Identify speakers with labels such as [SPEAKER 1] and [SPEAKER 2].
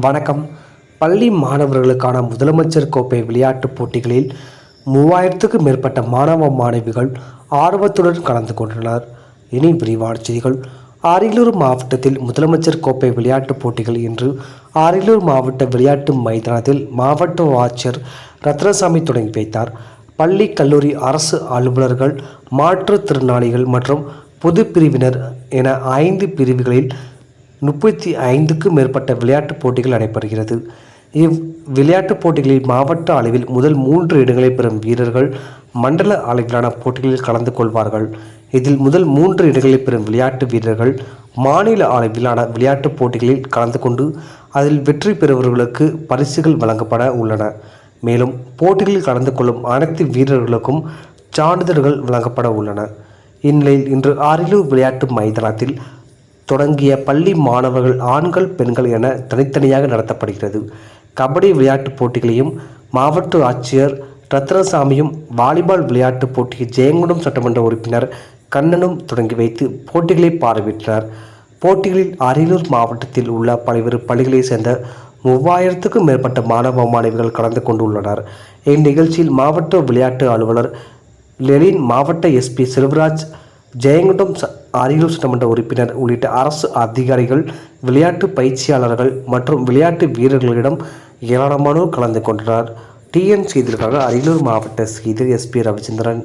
[SPEAKER 1] வணக்கம். பள்ளி மாணவர்களுக்கான முதலமைச்சர் கோப்பை விளையாட்டுப் போட்டிகளில் மூவாயிரத்துக்கும் மேற்பட்ட மாணவ மாணவிகள் ஆர்வத்துடன் கலந்து கொண்டனர். இனி விரிவான செய்திகள். அரியலூர் மாவட்டத்தில் முதலமைச்சர் கோப்பை விளையாட்டுப் போட்டிகள் இன்று அரியலூர் மாவட்ட விளையாட்டு மைதானத்தில் மாவட்ட ஆட்சியர் ரத்னசாமி தொடங்கி வைத்தார். பள்ளி கல்லூரி அரசு அலுவலர்கள் மாற்றுத்திறனாளிகள் மற்றும் பொது பிரிவினர் என ஐந்து பிரிவுகளில் முப்பத்தி ஐந்துக்கும் மேற்பட்ட விளையாட்டுப் போட்டிகள் நடைபெறுகிறது. இவ் விளையாட்டுப் போட்டிகளில் மாவட்ட அளவில் முதல் மூன்று இடங்களை பெறும் வீரர்கள் மண்டல அளவிலான போட்டிகளில் கலந்து கொள்வார்கள். இதில் முதல் மூன்று இடங்களை பெறும் விளையாட்டு வீரர்கள் மாநில அளவிலான விளையாட்டுப் போட்டிகளில் கலந்து கொண்டு அதில் வெற்றி பெறுபவர்களுக்கு பரிசுகள் வழங்கப்பட உள்ளன. மேலும் போட்டிகளில் கலந்து கொள்ளும் அனைத்து வீரர்களுக்கும் சான்றிதழ்கள் வழங்கப்பட உள்ளன. இந்நிலையில் இன்று அரியலூர் விளையாட்டு மைதானத்தில் தொடங்கிய பள்ளி மாணவர்கள் ஆண்கள் பெண்கள் என தனித்தனியாக நடத்தப்படுகிறது. கபடி விளையாட்டுப் போட்டிகளையும் மாவட்ட ஆட்சியர் ரத்னசாமியும் வாலிபால் விளையாட்டுப் போட்டியை ஜெயங்குடம் சட்டமன்ற உறுப்பினர் கண்ணனும் தொடங்கி வைத்து போட்டிகளை பார்வையிட்டனர். போட்டிகளில் அரியலூர் மாவட்டத்தில் உள்ள பல்வேறு பள்ளிகளைச் சேர்ந்த மூவாயிரத்துக்கும் மேற்பட்ட மாணவ மாணவிகள் கலந்து கொண்டுள்ளனர். இந்நிகழ்ச்சியில் மாவட்ட விளையாட்டு அலுவலர் லெலின் மாவட்ட எஸ்பி செல்வராஜ் ஜெயங்கொண்டம் அரியலூர் சட்டமன்ற உறுப்பினர் உள்ளிட்ட அரசு அதிகாரிகள் விளையாட்டு பயிற்சியாளர்கள் மற்றும் விளையாட்டு வீரர்களிடம் ஏராளமானோர் கலந்து கொண்டனர். டிஎன் செய்திகளுக்காக அரியலூர் மாவட்ட செய்தி எஸ்பி ரவிச்சந்திரன்.